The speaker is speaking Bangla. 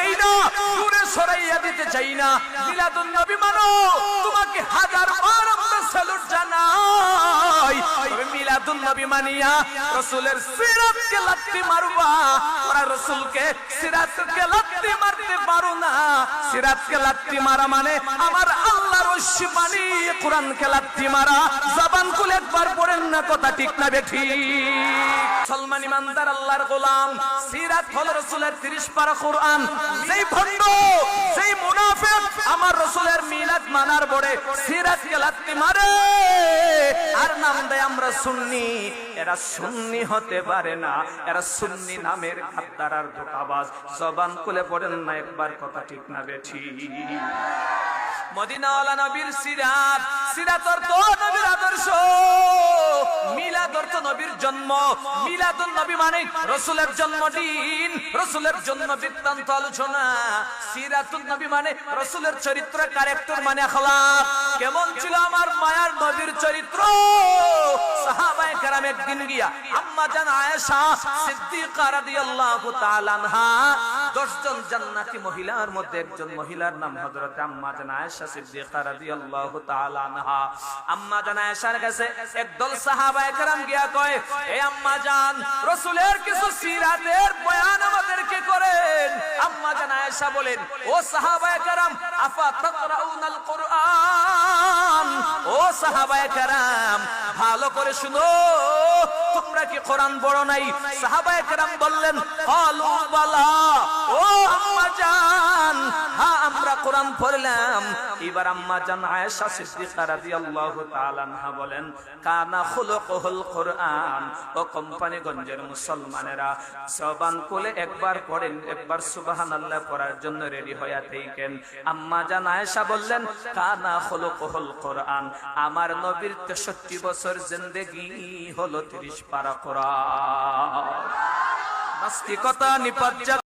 দেই না, দূরে সরাইয়া দিতে চাই না। মিলাদুন নবী মানো, তোমাকে হাজার বার আমরা স্যালুট জানাই। তবে মিলাদুন নবী মানিয়া, রাসূলের সিরাতকে লাত্তি মারবা। ওরা সিরাতকে লাত্তি মারতে পারো না। সিরাতকে লাত্তি মারা মানে আমার ঐশী বাণী কোরআনকে লাত্তি মারা জবান খুলে একবার পড়েন না, কথা ঠিক না বেঠি সলমান ইমানদার, আল্লাহর গোলাম, সিরাত হল রসুলের তিরিশ পারা কোরআন। যেই ভণ্ড, যেই মুনাফিক, আমার রসুলের মিলাদ মানার পরে সিরাত লাত্তি মারে আর নাম দেয় আমরা সুন্নি। এরা সুন্নি হতে পারে না, এরা সুন্নি নামের খাদ্দার আর ধোকাবাজ। জবান খুলে পড়েন না, একবার কথা ঠিক না বেঠি মদিনাওয়ালা নবীর সিরাত। সিরাত অর্থ নবীর আদর্শ। মিলাদ অর্থ নবীর জন্ম। মিলাদুন নবী মানে রসুলের জন্মদিন। রসুলের জন্ম বৃত্তান্ত আলোচনা। সিরাতুন নবী মানে রসুলের চরিত্র ক্যারেক্টার মানে আখলাক কেমন ছিল আমার মায়ার নবীর চরিত্র? সাহাবায়ে কেরাম একদিন গিয়া আম্মা জান আয়েশা সিদ্দিকা রাদিয়াল্লাহু তাআলা 10 জন জান্নাতি মহিলার মধ্যে একজন মহিলার নাম হযরত আম্মা জান আয়েশা সিদ্দিকা রাদিয়াল্লাহু তাআলা আনহা। আম্মা জান আয়েশার কাছে একদল সাহাবায়ে কেরাম গিয়া কয় হে আম্মা জান, রাসূলের কিছু সিরাতের বয়ান আমাদেরকে করেন? আম্মা জান আয়েশা বলেন, ও সাহাবায়ে কেরাম আফা তাকরাউনাল কুরআন? ও সাহাবায়ে কেরাম ভালো করে শুনো, তোমরা কি কোরআন পড়ো নাই? সাহাবায়ে কেরাম বললেন, কালু বালা কোরআন পড়লাম। এবার আম্মা জান আয়েশা সিদ্দিকা রাদিয়াল্লাহু তাআলা বলেন, কানা খুলুকুল কোরআন। ও মুসলমানেরা জবান কোলে একবার পড়েন, একবার সুবহানাল্লাহ পড়ার জন্য রেডি হইয়া থাকেন। আম্মা জান আয়েশা বললেন, কানা খুলুকুল কোরআন, আমার নবীর 63 বছর জিন্দেগি হলো 30 পারা কোরআন। নাস্তিকতা নিপাত